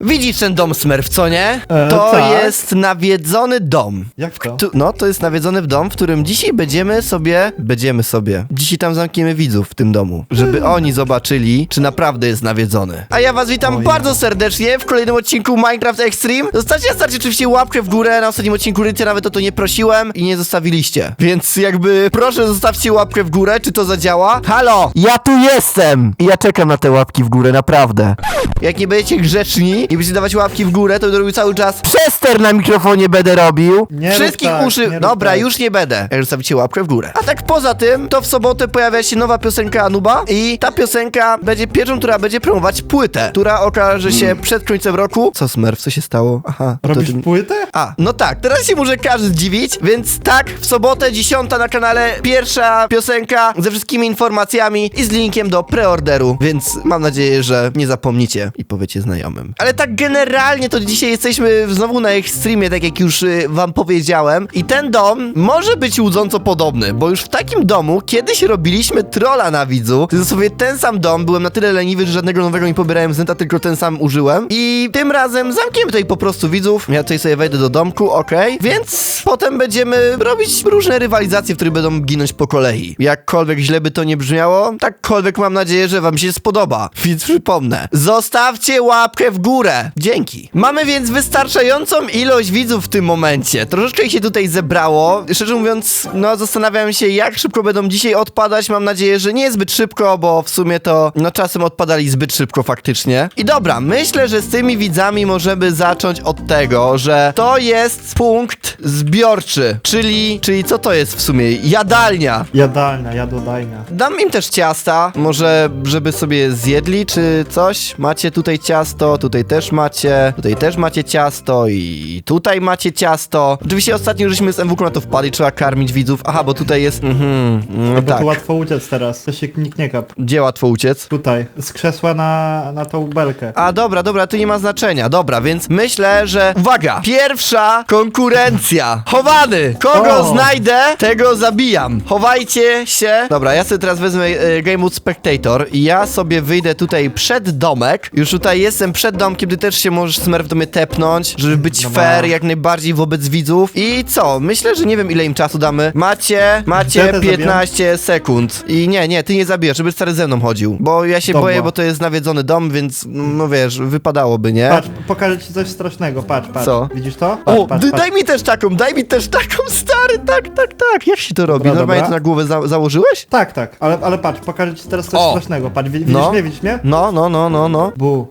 Widzisz ten dom Smurf, co nie? E, to tak. jest nawiedzony dom. Jak to? Tu, no, to jest nawiedzony dom, w którym dzisiaj będziemy sobie. Będziemy sobie. Dzisiaj tam zamkniemy widzów w tym domu, żeby oni zobaczyli, czy naprawdę jest nawiedzony. A ja was witam bardzo serdecznie w kolejnym odcinku Minecraft Extreme. Zostawcie starcie oczywiście łapkę w górę. Na ostatnim odcinku Rycie nawet o to nie prosiłem i nie zostawiliście. Więc jakby proszę zostawcie łapkę w górę, czy to zadziała. Halo! Ja tu jestem! I ja czekam na te łapki w górę, naprawdę. Jak nie będziecie grzeczni i będziecie dawać łapki w górę, to będę robił cały czas przester na mikrofonie będę robił. Nie rób Wszystkich tak, uszy... nie rób Dobra, tak. już nie będę. Jak zostawicie łapkę w górę. A tak poza tym, to w sobotę pojawia się nowa piosenka Anuba i ta piosenka będzie pierwszą, która będzie promować płytę, która okaże się przed końcem roku. Co Smurf, co się stało? Aha. to Robisz ty- płytę? a, no tak, teraz się może każdy zdziwić, więc tak, w sobotę 10 na kanale pierwsza piosenka ze wszystkimi informacjami i z linkiem do preorderu, więc mam nadzieję, że nie zapomnicie i powiecie znajomym. Ale tak generalnie to dzisiaj jesteśmy znowu na ich streamie, tak jak już y, wam powiedziałem. I ten dom może być łudząco podobny, bo już w takim domu kiedyś robiliśmy trolla na widzu, to sobie ten sam dom, byłem na tyle leniwy, że żadnego nowego nie pobierałem z neta, tylko ten sam użyłem. I tym razem zamkniemy tutaj po prostu widzów, ja tutaj sobie wejdę do domku, okej, więc potem będziemy robić różne rywalizacje, w których będą ginąć po kolei. Jakkolwiek źle by to nie brzmiało, takkolwiek mam nadzieję, że wam się spodoba, więc przypomnę, zostawcie łapkę w górę, dzięki. Mamy więc wystarczającą ilość widzów w tym momencie, troszeczkę ich się tutaj zebrało, szczerze mówiąc, no zastanawiam się, jak szybko będą dzisiaj odpadać, mam nadzieję, że nie zbyt szybko, bo w sumie to, no czasem odpadali zbyt szybko faktycznie. I dobra, myślę, że z tymi widzami możemy zacząć od tego, że to jest punkt zbiorczy, czyli, czyli co to jest w sumie? Jadalnia. Jadalnia, jadodajnia. Dam im też ciasta, może żeby sobie zjedli czy coś. Macie tutaj ciasto, tutaj też macie, tutaj też macie ciasto i tutaj macie ciasto. Oczywiście ostatnio żeśmy z MWK na to wpadli, trzeba karmić widzów. Aha, bo tutaj jest, mhm, no tak. tu łatwo uciec teraz. To się nikt nie kap. Gdzie łatwo uciec? Tutaj, z krzesła na, na tą belkę. A dobra, dobra, to nie ma znaczenia. Dobra, więc myślę, że. Uwaga! Pierwsza konkurencja. Chowany! Kogo O! znajdę, tego zabijam. Chowajcie się. Dobra, ja sobie teraz wezmę e, Game Mode Spectator i ja sobie wyjdę tutaj przed domek. Już tutaj jestem przed domkiem, ty też się możesz Smurf do mnie tepnąć, żeby być Dobra. fair jak najbardziej wobec widzów. I co? Myślę, że nie wiem ile im czasu damy. Macie, macie też 15 sekund. I nie, nie, ty nie zabijasz, żeby stary ze mną chodził. Bo ja się Dobra. boję, bo to jest nawiedzony dom, więc no wiesz, wypadałoby, nie? Patrz, pokażę ci coś strasznego, patrz, patrz. Co? Widzisz to? Patrz, O, patrz, patrz. daj mi też taką, daj mi też taką, stary, tak, tak, tak. Jak się to robi? Dobra, Normalnie dobra. to na głowę za założyłeś? Tak, tak, ale, ale patrz, pokażę ci teraz coś O. strasznego. Patrz, wi- widzisz No. mnie, widzisz mnie? No, no, no, no, no. Bu.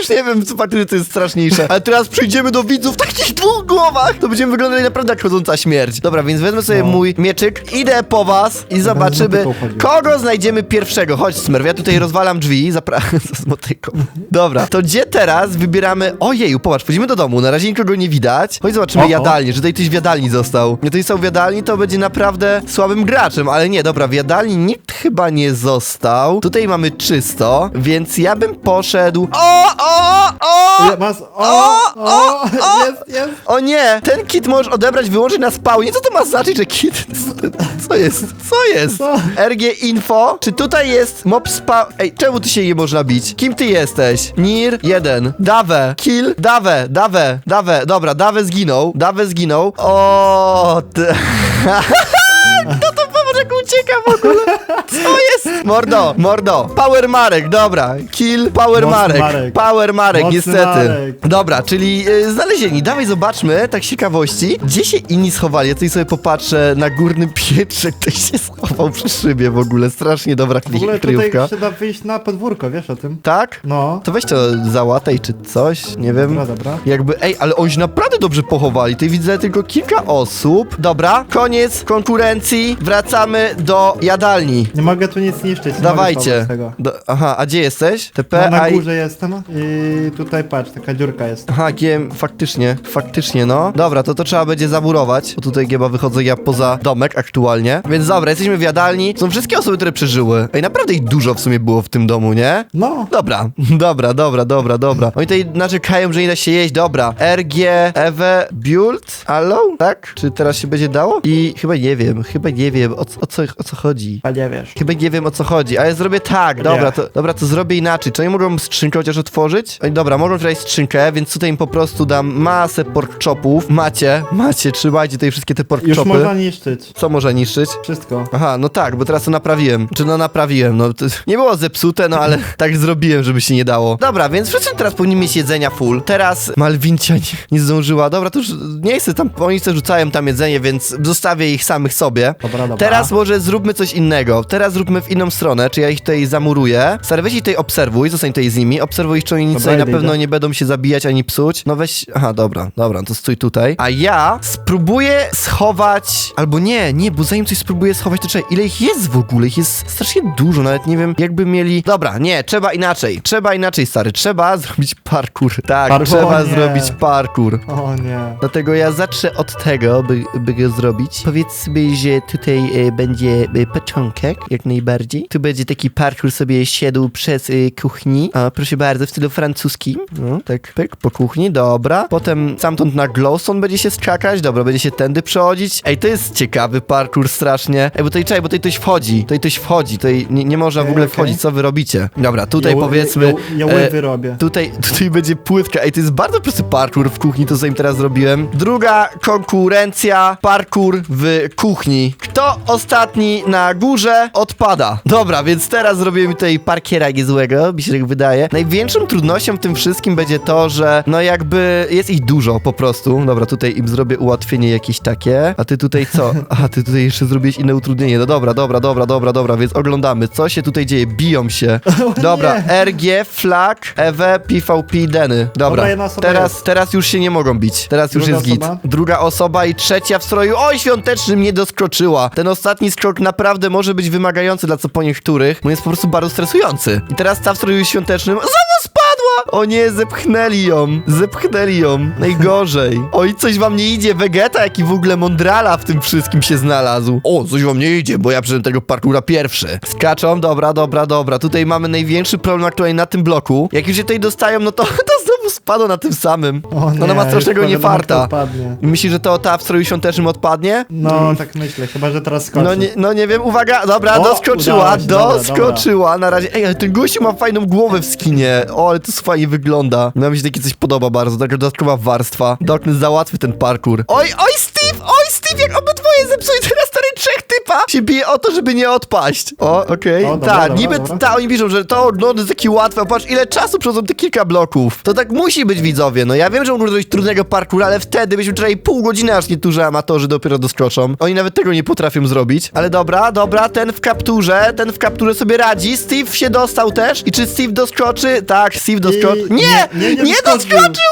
Już nie wiem, co faktycznie to jest straszniejsze. Ale teraz przyjdziemy do widzów w takich dwóch głowach. To będziemy wyglądali naprawdę jak chodząca śmierć. Dobra, więc wezmę sobie No. mój mieczyk, idę po was i zobaczymy, motyką chodził. kogo znajdziemy pierwszego. Chodź, Smurf, ja tutaj rozwalam drzwi. Zapra... z motyką. Dobra, to gdzie teraz wybieramy... Ojeju, popatrz, wchodzimy do domu, na razie nikogo nie widać. Chodź, zobaczymy Oho. jadalnię, że tutaj ktoś w jadalni został. Nie, tutaj są w jadalni, to będzie naprawdę słabym graczem, ale nie, dobra, w jadalni nikt chyba nie został. Tutaj mamy czysto, więc ja bym poszedł... O, o, o! Ja, masz, o, o, jest, jest. O nie! Ten kit możesz odebrać wyłącznie na spawnie. Co to ma znaczyć, że kit... Co jest? Co jest? Co? RG Info? Czy tutaj jest mob spa... Ej, czemu ty się nie można bić? Kim ty jesteś? Nir 1. Dawe. Kill. Dawe. Dawe. Dawe. Dobra, Dawe zginął. Dawe zginął. O, ty... Kto to jak ucieka w ogóle? Co jest? Mordo, mordo. Power Marek, dobra. Kill Power Mocny Marek. Marek. Power Marek, Mocny niestety. Marek. Dobra, czyli y, znalezieni. Dawaj zobaczmy, tak z ciekawości, gdzie się inni schowali. Ja tutaj sobie popatrzę na górnym pietrze, ktoś się schował przy szybie w ogóle. Strasznie dobra W ogóle kryjówka. tutaj się da wyjść na podwórko, wiesz o tym? Tak? No. To weź to załataj czy coś, nie wiem. Dobra, dobra. Jakby, ej, ale oni się naprawdę dobrze pochowali. Tutaj widzę tylko kilka osób. Dobra, koniec konkurencji. Wracamy do jadalni. Nie mogę tu nic niszczyć. nie mogę Dawajcie. Tego. Do, aha, a gdzie jesteś? TP, No, na I- górze jestem i tutaj patrz, taka dziurka jest. Aha, GM, faktycznie, faktycznie, no. Dobra, to to trzeba będzie zamurować, bo tutaj chyba wychodzę ja poza domek aktualnie. Więc dobra, jesteśmy w jadalni. Są wszystkie osoby, które przeżyły. Ej, naprawdę ich dużo w sumie było w tym domu, nie? No. Dobra, dobra, dobra, dobra, dobra. Oni tutaj narzekają, że nie da się jeść, dobra. RG, Ewe, Build, Allo, tak? Czy teraz się będzie dało? I chyba nie wiem, chyba nie wiem, o, co- o, co, o co chodzi. A nie wiesz. Chyba nie wiem o co chodzi, ale zrobię tak, dobra, to, dobra, to zrobię inaczej. Czy oni mogą skrzynkę chociaż otworzyć? Oj, dobra, mogą tutaj skrzynkę, więc tutaj im po prostu dam masę pork chopów. Macie, macie, trzymajcie tutaj wszystkie te pork Już chopy. można niszczyć. Co może niszczyć? Wszystko. Aha, no tak, bo teraz to naprawiłem. Czy no naprawiłem, no to nie było zepsute, no ale tak zrobiłem, żeby się nie dało. Dobra, więc wszyscy teraz powinni mieć jedzenia full. Teraz Malwincia nie, nie zdążyła. Dobra, to już nie chcę tam, oni sobie rzucają tam jedzenie, więc zostawię ich samych sobie. Dobra, dobra. Teraz może zróbmy coś innego. Teraz zróbmy w inną stronę, czy ja ich tutaj zamuruję. Stary, weź ich tutaj obserwuj, zostań tutaj z nimi. Obserwuj ich, czy oni nic Dobra, tutaj na idę, pewno idę. nie będą się zabijać ani psuć. No weź, aha, dobra, dobra, to stój tutaj. A ja spróbuję schować, albo nie, nie, bo zanim coś spróbuję schować, to czekaj, ile ich jest w ogóle? Ich jest strasznie dużo, nawet nie wiem, jakby mieli... Dobra, nie, trzeba inaczej, trzeba inaczej, stary, trzeba zrobić parkour. Tak, Parkour, trzeba nie. zrobić parkour. O nie. Dlatego ja zacznę od tego, by, by go zrobić. Powiedzmy, że tutaj e, będzie e, początek, jak najbardziej. Tu będzie taki parkour sobie siedł przez e, kuchni. A, proszę bardzo, w stylu francuskim. No, tak, pyk, po kuchni, dobra. Potem stamtąd na glowstone będzie się skakać, dobra, będzie się tędy przechodzić. Ej, to jest ciekawy parkour strasznie. Ej, bo tutaj, czekaj, bo tutaj ktoś wchodzi, tutaj ktoś wchodzi, tutaj nie, nie można w Okej, ogóle okej. wchodzić, co wy robicie? Dobra, tutaj Ja powiedzmy... Ja, ja e, łyby robię. Tutaj, tutaj będzie płytka. Ej, to jest bardzo prosty parkour w kuchni, to co im teraz zrobiłem. Druga konkurencja, parkour w kuchni. Kto ostatni na górze odpada. Dobra, więc teraz zrobimy tutaj parkiera niezłego, mi się tak wydaje. Największą trudnością w tym wszystkim będzie to, że no jakby jest ich dużo po prostu. Dobra, tutaj im zrobię ułatwienie jakieś takie. A ty tutaj co? A ty tutaj jeszcze zrobiłeś inne utrudnienie. No dobra, dobra, dobra, dobra, dobra, więc oglądamy. Co się tutaj dzieje? Biją się. Dobra. RG, Flag, EW, PvP, Deny. Dobra, Dobra, jedna osoba teraz, jest. teraz już się nie mogą bić. Teraz już Druga jest git. osoba? Druga osoba i trzecia w stroju. Oj, świątecznym nie doskoczyła. Ten ostatni skok naprawdę może być wymagający dla co po niektórych, bo jest po prostu bardzo stresujący. I teraz ta w stroju świątecznym znowu spadła! O nie, zepchnęli ją. Zepchnęli ją. Najgorzej. Oj, coś wam nie idzie. Vegeta, jaki w ogóle mądrala w tym wszystkim się znalazł. O, coś wam nie idzie, bo ja przyszedłem tego parkura pierwszy. Skaczą, dobra, dobra, dobra. Tutaj mamy największy problem aktualnie na tym bloku. Jak już się tutaj dostają, no to, to spadło na tym samym. O nie, Ona ma strasznego niefarta. odpadnie. Myślisz, że to ta w stroju świątecznym odpadnie? No, tak myślę, chyba że teraz skoczy. No nie, no nie wiem, uwaga, dobra, O, doskoczyła, udało się, dobra, doskoczyła, na razie, ej, ale ten gościu ma fajną głowę w skinie, o, ale to fajnie wygląda, no mi się takie coś podoba bardzo, taka dodatkowa warstwa, Darkness załatwi ten parkour. Oj, oj, Steve, jak obydwoje zepsuli teraz stary trzech typa, się bije o to, żeby nie odpaść. O, okej, O, dobra, tak, dobra, niby, dobra. ta, oni piszą, że to, no, to jest takie łatwe, patrz, ile czasu przechodzą te kilka bloków, to tak musi być, widzowie, no ja wiem, że mogą zrobić trudnego parkoura, ale wtedy byśmy wczoraj pół godziny, aż niektórzy amatorzy dopiero doskoczą, oni nawet tego nie potrafią zrobić, ale dobra, dobra, ten w kapturze, ten w kapturze sobie radzi, Steve się dostał też. I czy Steve doskoczy? Tak, Steve doskoczył, I- nie, nie, nie, nie nie doskoczył, nie doskoczył,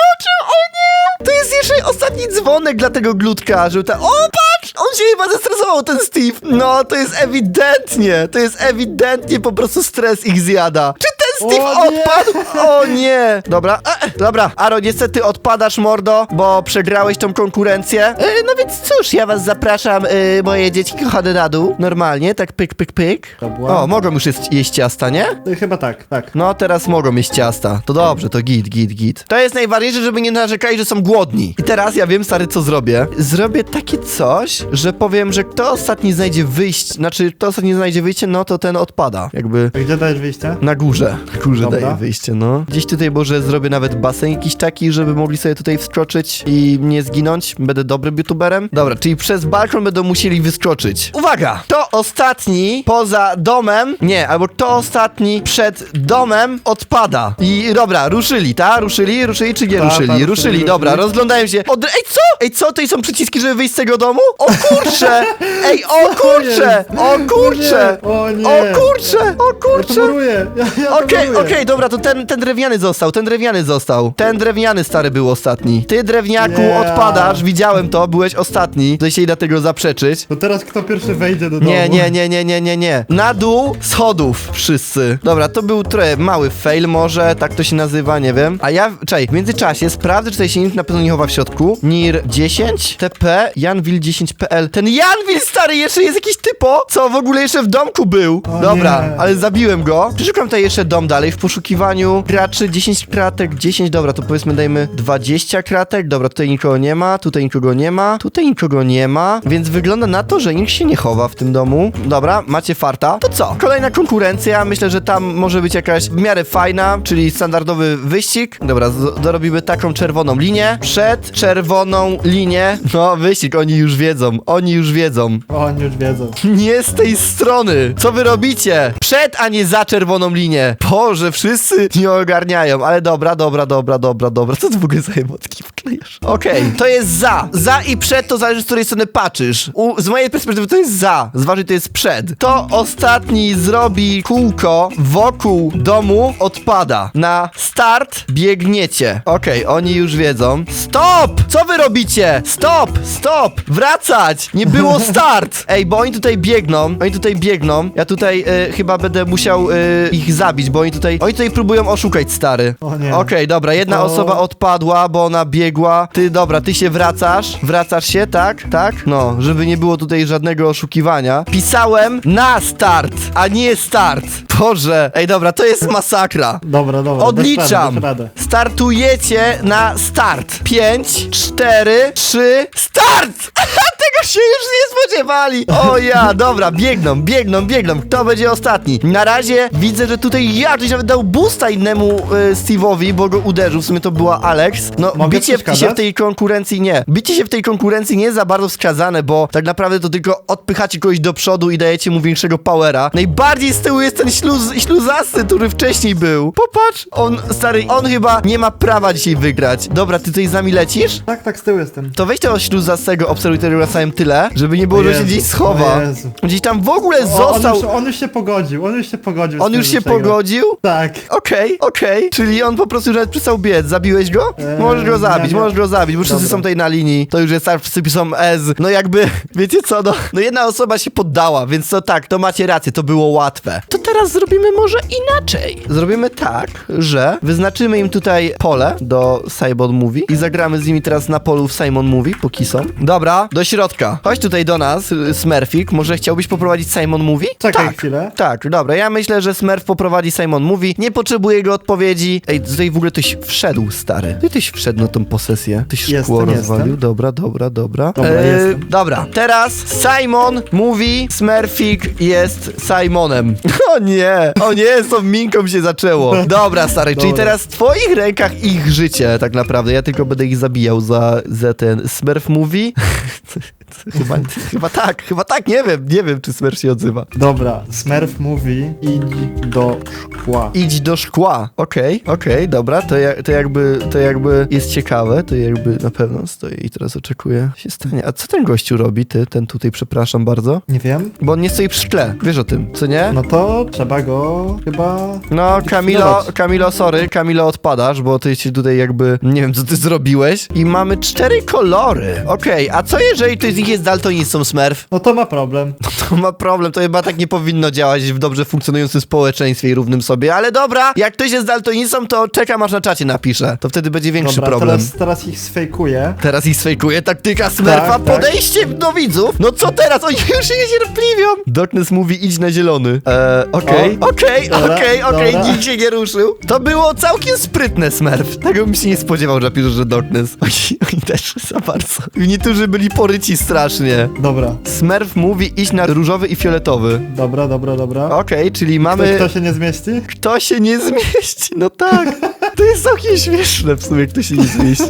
o nie! To jest jeszcze ostatni dzwonek dla tego glutka, żeby ta... O, patrz! On się chyba zestresował, ten Steve. No, to jest ewidentnie, to jest ewidentnie po prostu stres ich zjada. Czy Steve O nie! odpadł? O nie! Dobra, e, dobra, Aro, niestety odpadasz, mordo, bo przegrałeś tą konkurencję. E, no więc cóż, ja was zapraszam, e, moje dzieci kochane na dół. Normalnie, tak pyk, pyk, pyk. Dobra. O, mogą już jest, jeść ciasta, nie? Y, Chyba tak, tak. No, teraz mogą mieć ciasta. To dobrze, to git, git, git. To jest najważniejsze, żeby nie narzekali, że są głodni. I teraz ja wiem, stary, co zrobię. Zrobię takie coś, że powiem, że kto ostatni znajdzie wyjście, znaczy kto ostatni znajdzie wyjście, no to ten odpada. Jakby A Gdzie dajesz wyjście? na górze. Dobra. daję wyjście, no. Gdzieś tutaj może zrobię nawet basen jakiś taki, żeby mogli sobie tutaj wskoczyć i nie zginąć. Będę dobrym youtuberem. Dobra, czyli przez balkon będą musieli wyskoczyć. Uwaga! To ostatni poza domem, nie, albo to ostatni przed domem odpada. I dobra, ruszyli, ta? Ruszyli? Ruszyli czy nie Ta, ta, ruszyli? ruszyli, Ruszyli, ruszyli. dobra, rozglądają się. Od... Ej, co? Ej, co? Tutaj są przyciski, żeby wyjść z tego domu? O kurcze! Ej, o kurcze! O kurcze! O nie! O kurcze! O Ja to kurcze! muruję! Ja, ja to Okej, okej, dobra, to ten, ten drewniany został, ten drewniany został. Ten drewniany stary był ostatni. Ty, drewniaku, Nie. odpadasz, widziałem to, byłeś ostatni. To się da tego zaprzeczyć. To teraz kto pierwszy wejdzie do domu? Nie, nie, nie, nie, nie, nie, nie. Na dół schodów wszyscy. Dobra, to był trochę mały fail może, tak to się nazywa, nie wiem. A ja, czekaj, w międzyczasie sprawdzę, czy tutaj się nikt na pewno nie chowa w środku. NIR 10, TP, Janwil 10.pl. Ten Janwil stary jeszcze jest jakiś typo, co w ogóle jeszcze w domku był. O Dobra, nie. ale zabiłem go. Przeszukam tutaj jeszcze dom dalej w poszukiwaniu graczy, 10 kratek, 10, dobra, to powiedzmy dajmy 20 kratek, dobra, tutaj nikogo nie ma, tutaj nikogo nie ma, tutaj nikogo nie ma, więc wygląda na to, że nikt się nie chowa w tym domu. Dobra, macie farta. To co? Kolejna konkurencja, myślę, że tam może być jakaś w miarę fajna, czyli standardowy wyścig. Dobra, dorobimy taką czerwoną linię. Przed czerwoną linię, no wyścig, oni już wiedzą, oni już wiedzą. Oni już wiedzą. Nie z tej strony! Co wy robicie? Przed, a nie za czerwoną linię. Boże, wszyscy nie ogarniają, ale dobra, dobra, dobra, dobra, dobra. Co ty w ogóle za emotki wklejasz? Okej, to jest za. Za i przed to zależy, z której strony patrzysz. U, z mojej perspektywy to jest za. Z waszej to jest przed. To ostatni zrobi kółko wokół domu odpada. Na start biegniecie. Okej, oni już wiedzą. Stop! Co wy robicie? Stop! Stop! Wracać! Nie było start! Ej, bo oni tutaj biegną. Oni tutaj biegną. Ja tutaj e, chyba będę musiał e, ich zabić, bo oni tutaj. Oni tutaj próbują oszukać stary. O nie. Okej, dobra, jedna To- osoba odpadła, bo ona biegła. Ty, dobra, ty się wracasz. Wracasz się, tak? Tak? No, żeby nie było tutaj żadnego oszukiwania. Pisałem na start, a nie start. Boże. Ej, dobra, to jest masakra. Dobra, dobra. Odliczam. Dasz radę, dasz radę. Startujecie na start. 5, 4, 3, start! Tego się już nie spodziewali. O ja, dobra, biegną, biegną, biegną. Kto będzie ostatni? Na razie widzę, że tutaj ja ktoś nawet dał boosta innemu y, Steve'owi, bo go uderzył. W sumie to była Alex. No, Mogę bicie się w tej konkurencji nie. Bicie się w tej konkurencji nie jest za bardzo wskazane, bo tak naprawdę to tylko odpychacie kogoś do przodu i dajecie mu większego powera. Najbardziej z tyłu jest ten śluz, śluzasty, który wcześniej był. Popatrz, on, stary, on chyba nie ma prawa dzisiaj wygrać. Dobra, ty tutaj z nami lecisz? Tak, tak, z tyłu jestem. To weź tego śluzastego obserwatora na tyle, żeby nie było, że się Jezu, gdzieś schowa. o Jezu. Gdzieś tam w ogóle O, on, został. już, on już się pogodził, on już się pogodził. z On tym, już że się przegrał. pogodził? Tak. Okej, okej. Czyli on po prostu już nawet przestał biec. Zabiłeś go? Eee, możesz go zabić, nie, nie. możesz go zabić, bo wszyscy Dobra. są tutaj na linii. To już jest tak, wszyscy piszą S. No jakby, wiecie co, no, no jedna osoba się poddała, więc to tak, to macie rację, to było łatwe. To teraz zrobimy może inaczej. Zrobimy tak, że wyznaczymy im tutaj pole do Simon Movie i zagramy z nimi teraz na polu w Simon Movie, póki są. Dobra, do środka. Chodź tutaj do nas, y, Smurfik. Może chciałbyś poprowadzić Simon Movie? Czekaj tak. chwilę. Tak, dobra, ja myślę, że Smurf poprowadzi Simon Mówi, nie potrzebuje jego odpowiedzi. Ej, tutaj w ogóle ktoś wszedł, stary. Ty ktoś wszedł na tą posesję. Ktoś szkło Jestem, rozwalił. jestem. Dobra, dobra, dobra. Dobra, jestem. dobra, teraz Simon mówi, Smurfik jest Simonem. O nie, o nie, z tą minką się zaczęło. Dobra, stary, czyli Dobra. teraz w twoich rękach ich życie, tak naprawdę. Ja tylko będę ich zabijał za, za ten Smurf mówi. chyba, chyba tak, chyba tak, nie wiem, nie wiem, czy Smurf się odzywa. Dobra, Smurf mówi idź do szkła. Idź do szkła. Okej, okej, dobra, to, ja, to, jakby, to jakby jest ciekawe, to jakby na pewno stoi i teraz oczekuję, się stanie. A co ten gościu robi, ty, ten tutaj, przepraszam bardzo? Nie wiem. Bo on nie stoi przy szkle, wiesz o tym, co nie? No to trzeba go chyba... No, Kamilo. Kamilo, sorry, Kamilo odpadasz, bo ty się tutaj jakby, nie wiem, co ty zrobiłeś. I mamy cztery kolory. Okej, a co jeżeli ktoś z nich jest daltonistą, Smurf? No to ma problem. To ma problem, to chyba tak nie powinno działać w dobrze funkcjonującym społeczeństwie i równym sobie, ale dobra, jak ktoś jest daltonistą, to czekam aż na czacie napisze, to wtedy będzie większy Dobra, problem. teraz, teraz ich sfejkuję. Teraz ich sfejkuje taktyka Smurfa, Tak, tak. podejście do widzów. No co teraz? Oni już się niecierpliwią. Darkness mówi idź na zielony. Eee, okej, O, okej, dobra, okej, okej, dobra. nikt się nie ruszył. To było całkiem sprytne, Smurf. Tego bym się nie spodziewał, że napisze, że Darkness. Oni, oni też za bardzo. Niektórzy byli poryci strasznie. Dobra, Smurf mówi iść na różowy i fioletowy. dobra, dobra, dobra. Okej, czyli Kto, mamy... kto się nie zmieści? Kto się nie zmieści? No tak. To jest całkiem śmieszne w sumie, kto się nie zmieści.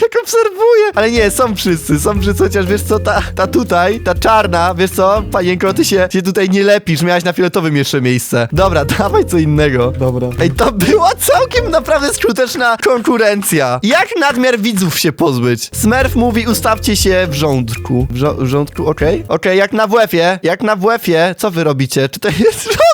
Tak obserwuję. Ale nie, są wszyscy, są wszyscy, chociaż wiesz co, ta, ta tutaj, ta czarna, wiesz co, panienko, ty się, się tutaj nie lepisz, miałaś na fioletowym jeszcze miejsce. Dobra, dawaj co innego. Dobra. Ej, to była całkiem naprawdę skuteczna konkurencja. Jak nadmiar widzów się pozbyć? Smurf mówi, ustawcie się w rządku. W, żo- w rządku, okej? Okej, jak na WF-ie, jak na WF-ie, co wy robicie? Czy to jest rządek?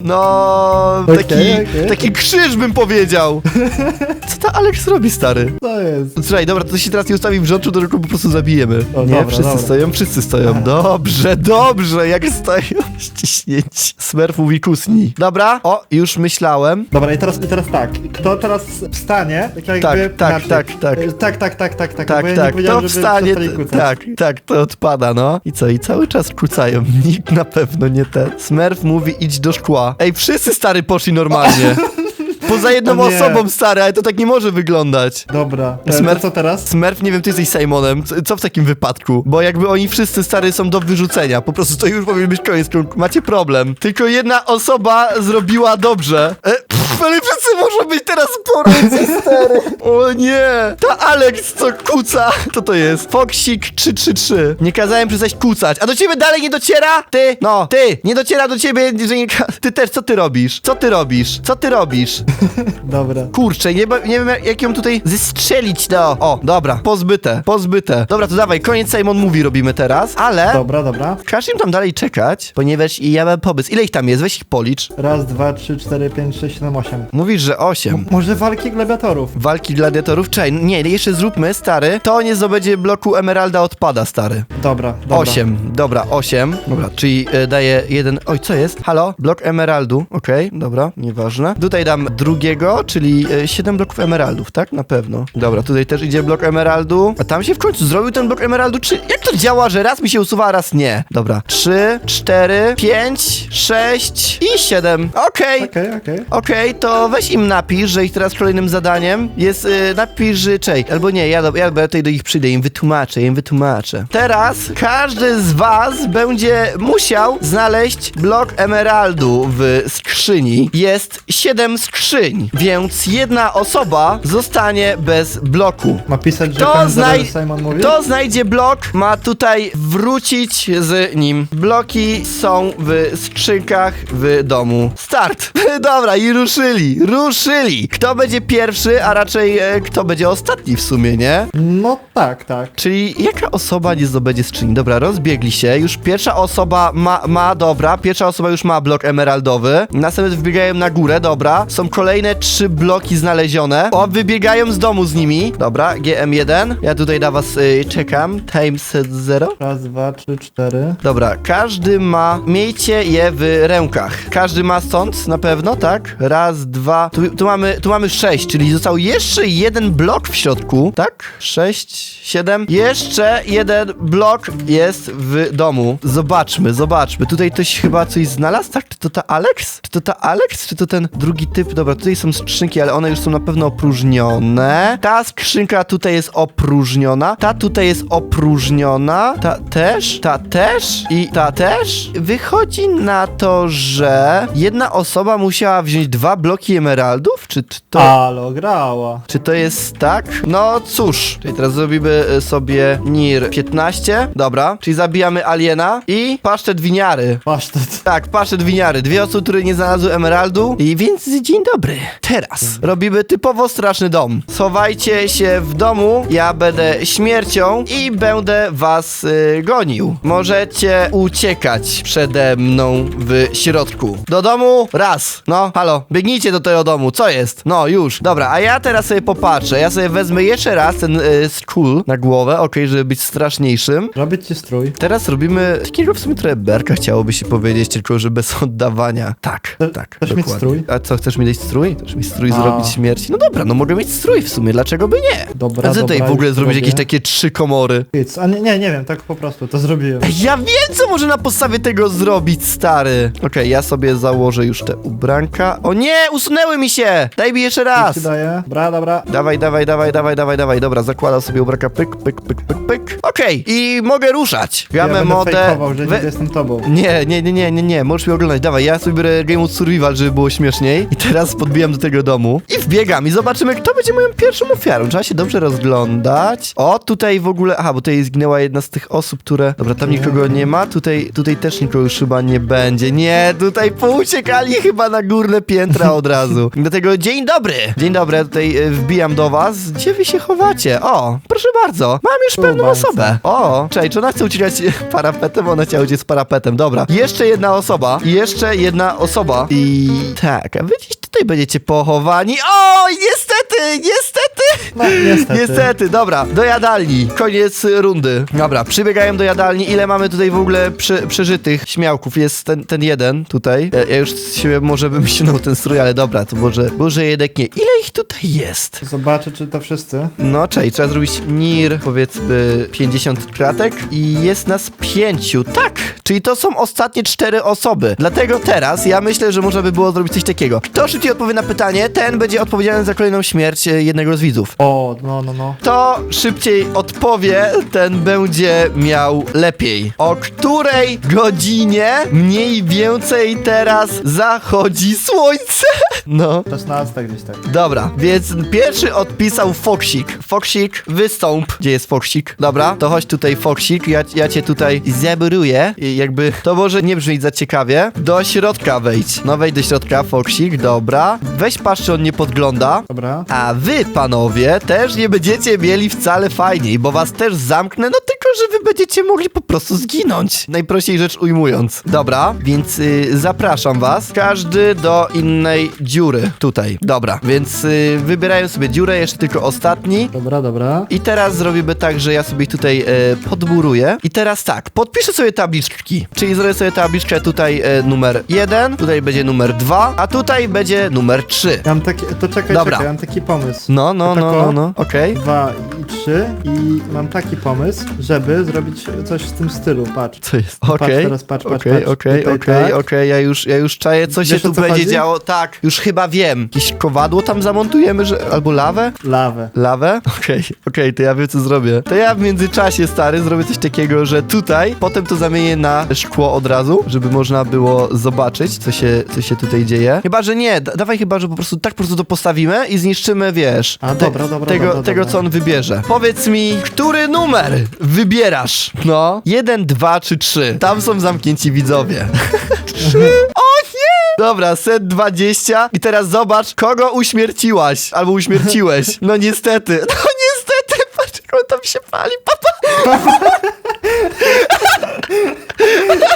No, taki, okej. taki krzyż bym powiedział. Co ta Alex robi, stary? To jest. Słuchaj, dobra, to się teraz nie ustawi w rządku, to tylko po prostu zabijemy. O, nie, dobra, wszyscy dobra. stoją, wszyscy stoją. Dobrze, dobrze, jak stoją ściśnięci. Smurf mówi kusni. Dobra, o, już myślałem. Dobra, i teraz, i teraz tak. Kto teraz wstanie? Tak, jakby Tak, tak, tak, tak. E, tak, tak, tak, tak, tak. Tak, ja nie tak, to powiedziałem, żeby wstanie, przestali t- kłócać. tak, tak, to odpada, no. I co, i cały czas kłócają, nikt na pewno nie ten. Smurf mówi idź do szkła. Ej, wszyscy stary poszli normalnie. Poza jedną O nie. osobą, stary, ale to tak nie może wyglądać. Dobra. E, Smurf- to co teraz? Smurf, nie wiem, ty jesteś Simonem. Co, co w takim wypadku? Bo jakby oni wszyscy stary są do wyrzucenia. Po prostu to już powinien być koniec. Macie problem. Tylko jedna osoba zrobiła dobrze. E, pff, ale wszyscy muszą być teraz poręczy, stary. O nie. Ta Alex, co kuca. To to jest. Foxik 333. Nie kazałem przestać kucać. A do ciebie dalej nie dociera? Ty, no, ty. Nie dociera do ciebie, że nie... ka- Ty też, co ty robisz? Co ty robisz? Co ty robisz? Dobra. Kurczę, nie, ba- nie wiem jak, jak ją tutaj zestrzelić, no. O, dobra, pozbyte, pozbyte. Dobra, to dawaj, koniec Simon Mówi robimy teraz, ale Dobra, dobra. każ im tam dalej czekać, ponieważ ja mam pomysł. Ile ich tam jest? Weź ich policz. Raz, dwa, trzy, cztery, pięć, sześć, siedem, osiem. Mówisz, że osiem. Może walki gladiatorów? Walki gladiatorów? Czekaj, nie, jeszcze zróbmy, stary. To nie zdobędzie bloku Emeralda odpada, stary. Dobra, dobra. Osiem, dobra, osiem. Dobra, czyli e, daję jeden... Oj, co jest? Halo? Blok emeraldu, okej, dobra, nieważne. Tutaj dam drugiego, czyli e, siedem bloków emeraldów, tak? Na pewno. Dobra, tutaj też idzie blok emeraldu. A tam się w końcu zrobił ten blok emeraldu, czy... Jak to działa, że raz mi się usuwa, a raz nie? Dobra, trzy, cztery, pięć, sześć i siedem. Okej. Okej, okej. Okej, to weź im napisz, że ich teraz kolejnym zadaniem jest y, napisz, że czej, albo nie, ja, do- ja tutaj do nich przyjdę, im wytłumaczę, im wytłumaczę. Teraz każdy z was będzie musiał znaleźć blok emeraldu w skrzyni. Jest siedem skrzyń, więc jedna osoba zostanie bez bloku. Ma pisać, że Kto, pan znaj Simon mówi? kto znajdzie blok, ma tutaj wrócić z nim. Bloki są w skrzynkach w domu. Start! Dobra, i ruszyli, ruszyli! Kto będzie pierwszy, a raczej e, kto będzie ostatni w sumie, nie? No tak, tak. Czyli jaka osoba nie zdobędzie skrzyni? Dobra, rozbiegli się. Już pierwsza osoba ma, ma, dobra, pierwsza osoba już ma blok emeraldowy. Następnie wybiegają na górę, dobra. Są kolejne trzy bloki znalezione. O, wybiegają z domu z nimi. Dobra, GM1. Ja tutaj na was y, czekam. Time set 0. Raz, dwa, trzy, cztery. Dobra, każdy ma. Miejcie je w rękach. Każdy ma stąd na pewno, tak? Raz, dwa. Tu, tu, mamy, tu mamy sześć, czyli został jeszcze jeden blok w środku, tak? Sześć, siedem. Jeszcze jeden blok jest w domu. Zobaczmy, zobaczmy. Tutaj ktoś chyba coś znalazł, tak? Czy to ta Alex? Czy to ta Alex? Czy to ten drugi typ? Dobra, tutaj są skrzynki, ale one już są na pewno opróżnione. Ta skrzynka tutaj jest opróżniona. Ta tutaj jest opróżniona. Ta też. Ta też. I ta też. Wychodzi na to, że jedna osoba musiała wziąć dwa bloki emeraldów? Czy, to... Alo, grała. Czy to jest tak? No cóż, czyli teraz zrobimy y, sobie NIR 15. Dobra, czyli zabijamy aliena i pasztet winiary. Pasztet. Tak, pasztet winiary. Dwie osoby, które nie znalazły emeraldu. I więc dzień dobry. Teraz robimy typowo straszny dom. Schowajcie się w domu, ja będę śmiercią i będę was y, gonił. Możecie uciekać przede mną w środku. Do domu raz. No, halo, biegnijcie do tego domu. Co jest? No, już. Dobra, a ja teraz sobie popatrzę. Ja sobie wezmę jeszcze raz ten y, skull na głowę, okej, żeby być straszniejszym. Robić ci strój. Teraz robimy takiego w sumie trochę berka, chciałoby się powiedzieć, tylko że bez oddawania. Tak, tak. chcesz mieć strój? A co, chcesz mi dać strój? Chcesz mi strój A. zrobić śmierci? No dobra, no mogę mieć strój w sumie, dlaczego by nie? Dobra, A co tutaj dobra, w ogóle już zrobić jakieś takie trzy komory? Nic, A nie, nie, nie wiem, tak po prostu, to zrobiłem. Ja wiem, co może na podstawie tego zrobić, stary. Okej, ja sobie założę już te ubranka. O nie, usunęły mi się! Daj mi jeszcze raz. ci daję. Dobra, dobra. Dawaj, dawaj, dawaj, dawaj, dawaj, dawaj. Dobra, zakładam sobie ubranka, pyk, pyk, pyk, pyk, pyk. Okej, i mogę ruszać. Ja Gamę będę modę. fejkował, że We- niby jestem tobą. Nie, nie, nie, nie, nie, nie, możesz mi oglądać, dawaj, ja sobie biorę Game of Survival, żeby było śmieszniej i teraz podbijam do tego domu i wbiegam i zobaczymy, kto będzie moją pierwszą ofiarą, trzeba się dobrze rozglądać. O, tutaj w ogóle, aha, bo tutaj zginęła jedna z tych osób, które, dobra, tam nikogo nie ma, tutaj, tutaj też nikogo już chyba nie będzie, nie, tutaj pouciekali chyba na górne piętra od razu. Dlatego dzień dobry, dzień dobry, tutaj e, wbijam do was, gdzie wy się chowacie? O, proszę bardzo, mam już pewną osobę. O, cześć, czy ona chce uciekać parapetem? Ona chciała uciec parapetem, dobra. Jeszcze jedna osoba, jeszcze jedna osoba i tak, a wy gdzieś tutaj będziecie pochowani. O, niestety, niestety. No, niestety. Niestety, dobra, do jadalni. Koniec rundy. Dobra, przybiegają do jadalni. Ile mamy tutaj w ogóle prze, przeżytych śmiałków? Jest ten, ten jeden tutaj. Ja, ja już się może wymyślił ten strój, ale dobra, to może, może jednak nie. Ile ich tutaj jest? Zobaczę, czy to wszyscy. No, czekaj, trzeba zrobić NIR, powiedzmy 50 kratek i jest nas pięciu. Tak, Czyli to są ostatnie cztery osoby. Dlatego teraz ja myślę, że można by było zrobić coś takiego. Kto szybciej odpowie na pytanie, ten będzie odpowiedzialny za kolejną śmierć e, jednego z widzów. O, no, no, no. Kto szybciej odpowie, ten będzie miał lepiej. O której godzinie mniej więcej teraz zachodzi słońce? No. 16 gdzieś tak. Dobra, więc pierwszy odpisał Foksik. Foksik, wystąp. Gdzie jest Foksik? Dobra, to chodź tutaj Foksik, ja, ja cię tutaj zaburuję. I jakby, to może nie brzmieć za ciekawie. Do środka wejdź. No wejdź do środka, Foksik, dobra. Weź patrz, czy on nie podgląda. Dobra. A wy, panowie, też nie będziecie mieli wcale fajniej, bo was też zamknę, no tylko, że wy będziecie mogli po prostu zginąć. Najprościej rzecz ujmując. Dobra, więc y, zapraszam was. Każdy do innej dziury. Tutaj. Dobra, więc y, wybierają sobie dziurę, jeszcze tylko ostatni. Dobra, dobra. I teraz zrobimy tak, że ja sobie tutaj e, podburuję. I teraz tak, podpiszę sobie tabliczki. Czyli zrobię sobie tabliczkę tutaj e, numer 1, tutaj będzie numer 2, a tutaj będzie numer 3. Ja mam taki, to czekaj, Dobra. czekaj, ja mam taki pomysł. No, no, no, no, no, okej. Dwa i trzy i mam taki pomysł, żeby zrobić coś w tym stylu, patrz. Co jest? Okej, teraz, patrz, patrz, okej, patrz. okej, Tutaj okej, tak. okej, ja już, ja już czaję, co się Wiesz, o tu co będzie chodzi? działo. Tak, już chyba wiem. Jakieś kowadło tam zamontujemy, że... albo lawę? Lawę. Lawę? Okej, okej, to ja wiem, co zrobię. To ja w międzyczasie, stary, zrobię coś takiego, że tutaj, potem to zamienię na szkło od razu, żeby można było zobaczyć, co się, co się tutaj dzieje. Chyba, że nie, da, dawaj chyba, że po prostu tak po prostu to postawimy i zniszczymy, wiesz, A, dobra, dobra, tego, dobra, tego dobra. co on wybierze. Powiedz mi, który numer wybierasz? No, jeden, dwa czy trzy? Tam są zamknięci widzowie. Trzy? O nie! Dobra, set 20 i teraz zobacz, kogo uśmierciłaś albo uśmierciłeś. No niestety, no niestety, patrz jak on tam się pali, papa.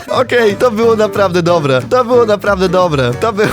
Okej, to było naprawdę dobre. To było naprawdę dobre. To było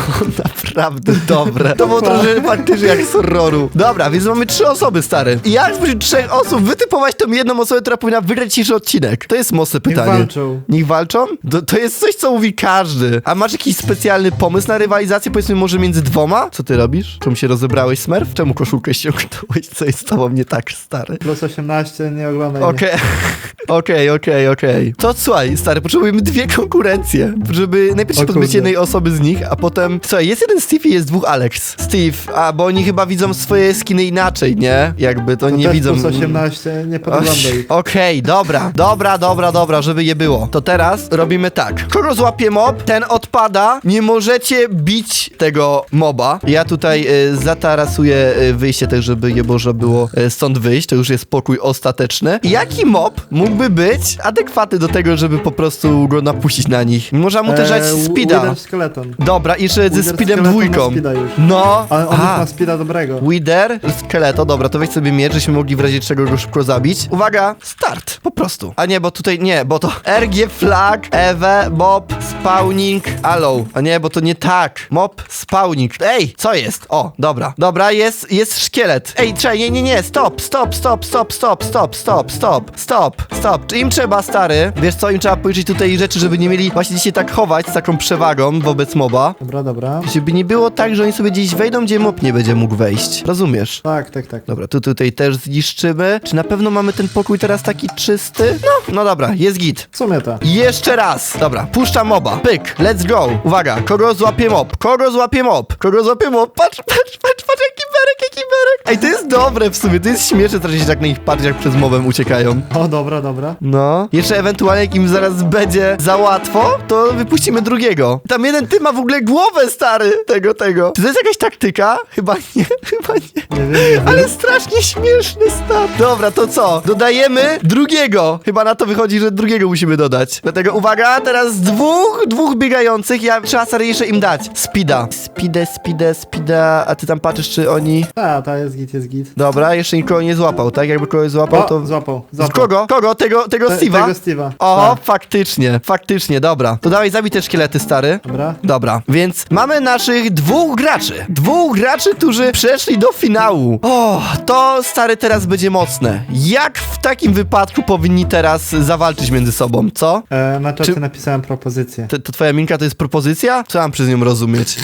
naprawdę dobre. To było trochę faktycznie jak z horroru. Dobra, więc mamy trzy osoby, stary. I jak spośród trzech osób wytypować tą jedną osobę, która powinna wygrać dzisiejszy odcinek? To jest mocne Niech pytanie. walczą. Niech walczą? To, to jest coś, co mówi każdy. A masz jakiś specjalny pomysł na rywalizację, powiedzmy może między dwoma? Co ty robisz? Czemu się rozebrałeś, Smurf? Czemu koszulkę ściągnąłeś? Co jest z tobą nie tak, stary? Plus 18, nie oglądaj. Okej, okej, okej, okej. To słuchaj, stary, potrzebujemy dwie konkurencje, żeby najpierw się O pozbyć kurde. jednej osoby z nich, a potem... Słuchaj, jest jeden Steve i jest dwóch Alex. Steve, a bo oni chyba widzą swoje skiny inaczej, nie? Jakby to To nie widzą... plus 18, nie podglądaj ich. Okej, dobra, dobra, dobra, dobra, żeby je było. To teraz robimy tak. Kogo złapie mob, ten odpada. Nie możecie bić tego moba. Ja tutaj y, zatarasuję y, wyjście tak, żeby nie można było y, stąd wyjść. To już jest pokój ostateczny. Jaki mob mógłby być adekwatny do tego, żeby po prostu go napuścić na nich? Można mu też dać Eee, speeda. Skeleton. Dobra, i jeszcze ze speedem dwójką. No, Ale on a. ma speeda dobrego. Wither, skeleto, dobra, to weź sobie miecz, żeśmy mogli w razie czego go szybko zabić. Uwaga, start, po prostu. A nie, bo tutaj nie, bo to RG flag, Ewe, mob, spawning, allow. A nie, bo to nie tak. Mob, spawning. Ej, co jest? O, dobra, dobra, jest, jest szkielet. Ej, czekaj, nie, nie, nie, stop, stop, stop, stop, stop, stop, stop, stop, stop, stop. Czy im trzeba, stary? Wiesz co, im trzeba policzyć tutaj rzeczy, żeby nie mieli właśnie się tak chować z taką przewagą wobec moba. Dobra, dobra. Żeby nie było tak, że oni sobie gdzieś wejdą, gdzie mob nie będzie mógł wejść. Rozumiesz? Tak, tak, tak. Dobra, tu tutaj też zniszczymy. Czy na pewno mamy ten pokój teraz taki czysty? No, no dobra, jest git. W sumie tak. Jeszcze raz. Dobra, puszczam moba. Pyk, let's go. Uwaga, kogo złapie mob? Kogo złapie mob? Kogo złapie mob? Patrz, patrz, patrz, patrz, jaki berek, jaki berek. Ej, to jest dobre w sumie, to jest śmieszne się tak na nich patrzeć, jak przez mobem uciekają. O, dobra, dobra. No. Jeszcze ewentualnie, jak im zaraz będzie za łatwo, to wypuścimy drugiego. Tam jeden ty ma w ogóle głowę, stary, tego, tego. Czy to jest jakaś taktyka? Chyba nie, chyba nie. Nie wiem, nie wiem. Ale strasznie śmieszny stat. Dobra, to co? Dodajemy drugiego. Chyba na to wychodzi, że drugiego musimy dodać. Dlatego uwaga, teraz dwóch, dwóch biegających. Ja trzeba stary jeszcze im dać. Speeda. Speedę, speedę, speeda. A ty tam patrzysz, czy oni... Ta, ta jest git, jest git. Dobra, jeszcze nikogo nie złapał, tak? Jakby kogoś złapał, O, to... złapał, kogo? Kogo? Tego, tego Te, Steve'a? tego Steve'a. O, Tak. faktycznie, faktycznie, dobra. To dawaj, zabij te szkielety, stary. Dobra. Dobra, więc mamy naszych dwóch graczy. Dwóch graczy, którzy przeszli do finału. O, to stary teraz będzie mocne. Jak w takim wypadku powinni teraz zawalczyć między sobą, co? E, na czacie Czy- napisałem propozycję. To, to twoja minka to jest propozycja? Co mam przez nią rozumieć?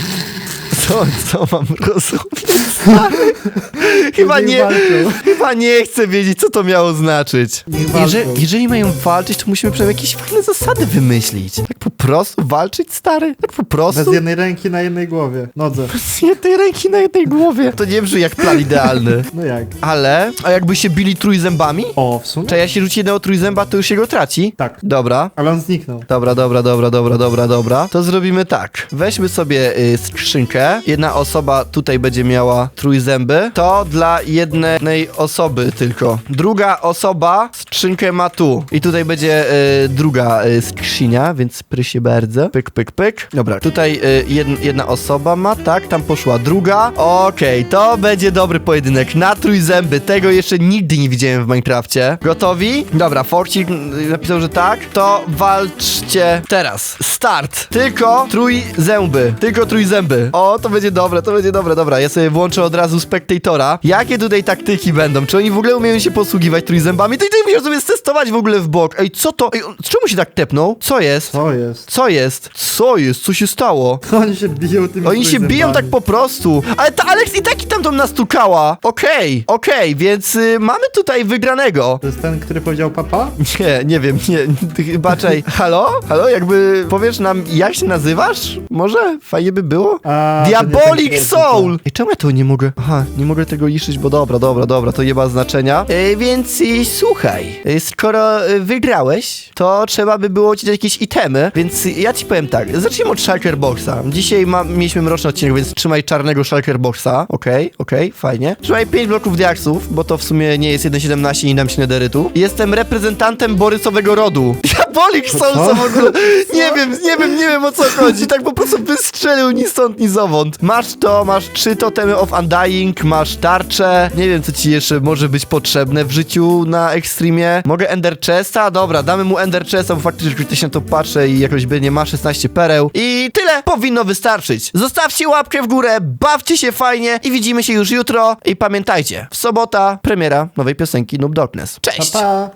Co, co mam rozumieć? Chyba nie, chyba nie chcę wiedzieć, co to miało znaczyć. Jeżeli, jeżeli mają walczyć, to musimy przynajmniej jakieś fajne zasady wymyślić. Tak po prostu walczyć, stary? Tak po prostu? Bez jednej ręki na jednej głowie. Nodze. Z jednej ręki na jednej głowie. To nie brzmi jak plan idealny. No jak? Ale, a jakby się bili trójzębami? O, w sumie? Czy ja się rzuci jednego trójzęba, to już się go traci? Tak. Dobra. Ale on zniknął. Dobra, dobra, dobra, dobra, dobra, dobra. To zrobimy tak. Weźmy sobie y, skrzynkę. Jedna osoba tutaj będzie miała trójzęby. To dla jednej osoby tylko. Druga osoba skrzynkę ma tu. I tutaj będzie y, druga y, skrzynia, więc prysie bardzo. Pyk, pyk, pyk. Dobra, tutaj y, jed, jedna osoba ma, tak? Tam poszła druga. Okej, to będzie dobry pojedynek. Na trójzęby. Tego jeszcze nigdy nie widziałem w Minecrafcie. Gotowi? Dobra, Forcik y, napisał, że tak. To walczcie teraz. Start. Tylko trójzęby. Tylko trójzęby. O, to będzie dobre, to będzie dobre. Dobra, ja sobie włączę od razu spektatora. Jakie tutaj taktyki będą? Czy oni w ogóle umieją się posługiwać trójzębami? To i tutaj musiał sobie stestować w ogóle w bok. Ej, co to? Ej, on, czemu się tak tepnął? Co jest? Co jest? Co jest? Co jest? Co się stało? Oni się biją tymi Oni się biją tak po prostu. Ale ta Alex i tak i tam nastukała. Okej, okej, więc y, mamy tutaj wygranego. To jest ten, który powiedział papa? Nie, nie wiem, nie, ty chyba czaj. Halo? Halo, jakby powiesz nam, jak się nazywasz? Może? Fajnie by było? A, to nie Diabolic Soul! Ej, czemu ja to nie mogę? Aha, nie mogę tego liczyć, bo dobra, dobra, dobra, to nie ma znaczenia. E, więc e, słuchaj, e, skoro e, wygrałeś, to trzeba by było ci dać jakieś itemy, więc ja ci powiem tak, zacznijmy od Shulker Boxa. Dzisiaj ma, mieliśmy mroczny odcinek, więc trzymaj czarnego Shulker Boxa, okej, okej, fajnie. Trzymaj 5 bloków diaksów, bo to w sumie nie jest 1.17 i nie dam się nederytu. Jestem reprezentantem Borysowego rodu. Diabolic Soul Co? co w ogóle? Nie wiem, nie wiem, nie wiem o co chodzi. Tak po prostu wystrzelił ni stąd, ni zowąd. Masz to, masz trzy totemy of Undying, masz tarczę. Nie wiem, co ci jeszcze może być potrzebne w życiu na Extremie. Mogę Ender Chesta? Dobra, damy mu Ender Chesta, bo faktycznie jak się na to patrzę jakoś by nie ma 16 pereł. I tyle powinno wystarczyć. Zostawcie łapkę w górę, bawcie się fajnie i widzimy się już jutro. I pamiętajcie, w sobota premiera nowej piosenki Noob Darkness. Cześć! Pa, pa.